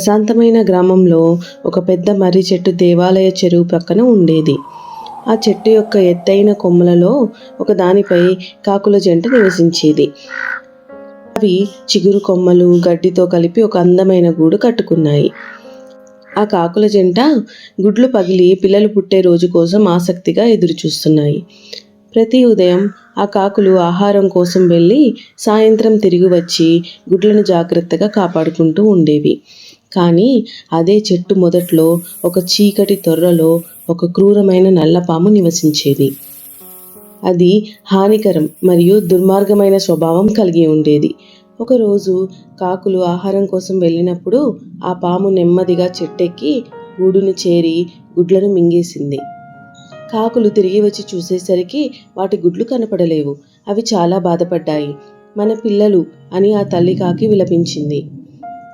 ప్రశాంతమైన గ్రామంలో ఒక పెద్ద మర్రి చెట్టు దేవాలయ చెరువు ప్రక్కన ఉండేది. ఆ చెట్టు యొక్క ఎత్తైన కొమ్మలలో ఒక దానిపై కాకుల జంట నివసించేది. అవి చిగురు కొమ్మలు గడ్డితో కలిపి ఒక అందమైన గూడు కట్టుకున్నాయి. ఆ కాకుల జంట గుడ్లు పగిలి పిల్లలు పుట్టే రోజు కోసం ఆసక్తిగా ఎదురుచూస్తున్నాయి. ప్రతి ఉదయం ఆ కాకులు ఆహారం కోసం వెళ్ళి సాయంత్రం తిరిగి వచ్చి గుడ్లను జాగ్రత్తగా కాపాడుకుంటూ ఉండేవి. కానీ అదే చెట్టు మొదట్లో ఒక చీకటి తొర్రలో ఒక క్రూరమైన నల్లపాము నివసించేది. అది హానికరం మరియు దుర్మార్గమైన స్వభావం కలిగి ఉండేది. ఒకరోజు కాకులు ఆహారం కోసం వెళ్ళినప్పుడు ఆ పాము నెమ్మదిగా చెట్టెక్కి గూడును చేరి గుడ్లను మింగేసింది. కాకులు తిరిగి వచ్చి చూసేసరికి వాటి గుడ్లు కనపడలేవు. అవి చాలా బాధపడ్డాయి. మన పిల్లలు అని ఆ తల్లి కాకి విలపించింది.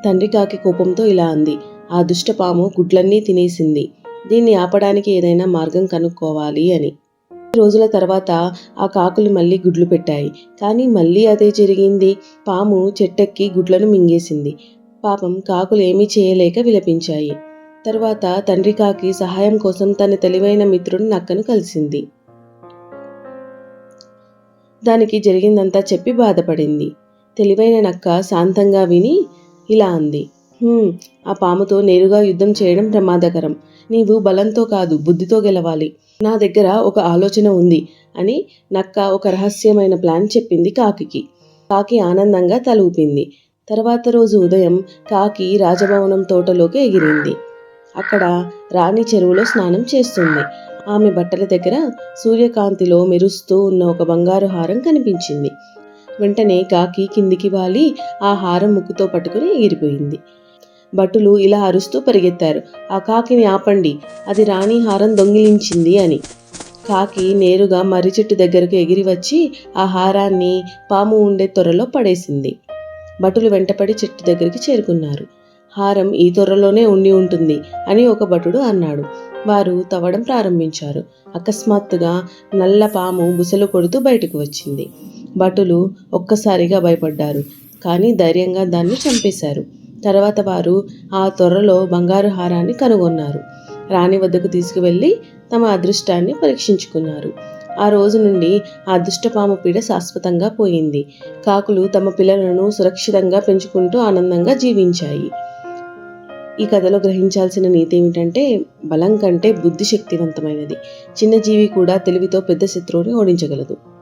తండ్రి కాకి కోపంతో ఇలా అంది. ఆ దుష్టపాము గుడ్లన్నీ తినేసింది. దీన్ని ఆపడానికి ఏదైనా మార్గం కనుక్కోవాలి అని. రోజుల తర్వాత ఆ కాకులు మళ్ళీ గుడ్లు పెట్టాయి. కానీ మళ్ళీ అదే జరిగింది. పాము చెట్టెక్కి గుడ్లను మింగేసింది. పాపం కాకులు ఏమీ చేయలేక విలపించాయి. తర్వాత తండ్రి కాకి సహాయం కోసం తన తెలివైన మిత్రుడు నక్కను కలిసింది. దానికి జరిగిందంతా చెప్పి బాధపడింది. తెలివైన నక్క శాంతంగా విని ఇలా అంది. ఆ పాముతో నేరుగా యుద్ధం చేయడం ప్రమాదకరం. నీవు బలంతో కాదు బుద్ధితో గెలవాలి. నా దగ్గర ఒక ఆలోచన ఉంది అని నక్క ఒక రహస్యమైన ప్లాన్ చెప్పింది కాకి. కాకి ఆనందంగా తల ఊపింది. తర్వాత రోజు ఉదయం కాకి రాజభవనం తోటలోకి ఎగిరింది. అక్కడ రాణి చెరువులో స్నానం చేస్తుంది. ఆమె బట్టల దగ్గర సూర్యకాంతిలో మెరుస్తూ ఉన్న ఒక బంగారు హారం కనిపించింది. వెంటనే కాకి కిందికి వాలి ఆ హారం ముక్కుతో పట్టుకుని ఎగిరిపోయింది. భటులు ఇలా అరుస్తూ పరిగెత్తారు. ఆ కాకిని ఆపండి. అది రాణి హారం దొంగిలించింది అని. కాకి నేరుగా మర్రి చెట్టు దగ్గరకు ఎగిరి వచ్చి ఆ హారాన్ని పాము ఉండే త్వరలో పడేసింది. భటులు వెంటపడి చెట్టు దగ్గరికి చేరుకున్నారు. హారం ఈ త్వరలోనే ఉండి ఉంటుంది అని ఒక భటుడు అన్నాడు. వారు తవ్వడం ప్రారంభించారు. అకస్మాత్తుగా నల్ల పాము బుసలు కొడుతూ బయటకు వచ్చింది. భటులు ఒక్కసారిగా భయపడ్డారు. కానీ ధైర్యంగా దాన్ని చంపేశారు. తర్వాత వారు ఆ త్వరలో బంగారు హారాన్ని కనుగొన్నారు. రాణి వద్దకు తీసుకువెళ్ళి తమ అదృష్టాన్ని పరీక్షించుకున్నారు. ఆ రోజు నుండి ఆ దుష్టపాము పీడ శాశ్వతంగా పోయింది. కాకులు తమ పిల్లలను సురక్షితంగా పెంచుకుంటూ ఆనందంగా జీవించాయి. ఈ కథలో గ్రహించాల్సిన నీతి ఏమిటంటే బలం కంటే బుద్ధి శక్తివంతమైనది చిన్న జీవి కూడా తెలివితో పెద్ద శత్రువుని ఓడించగలదు.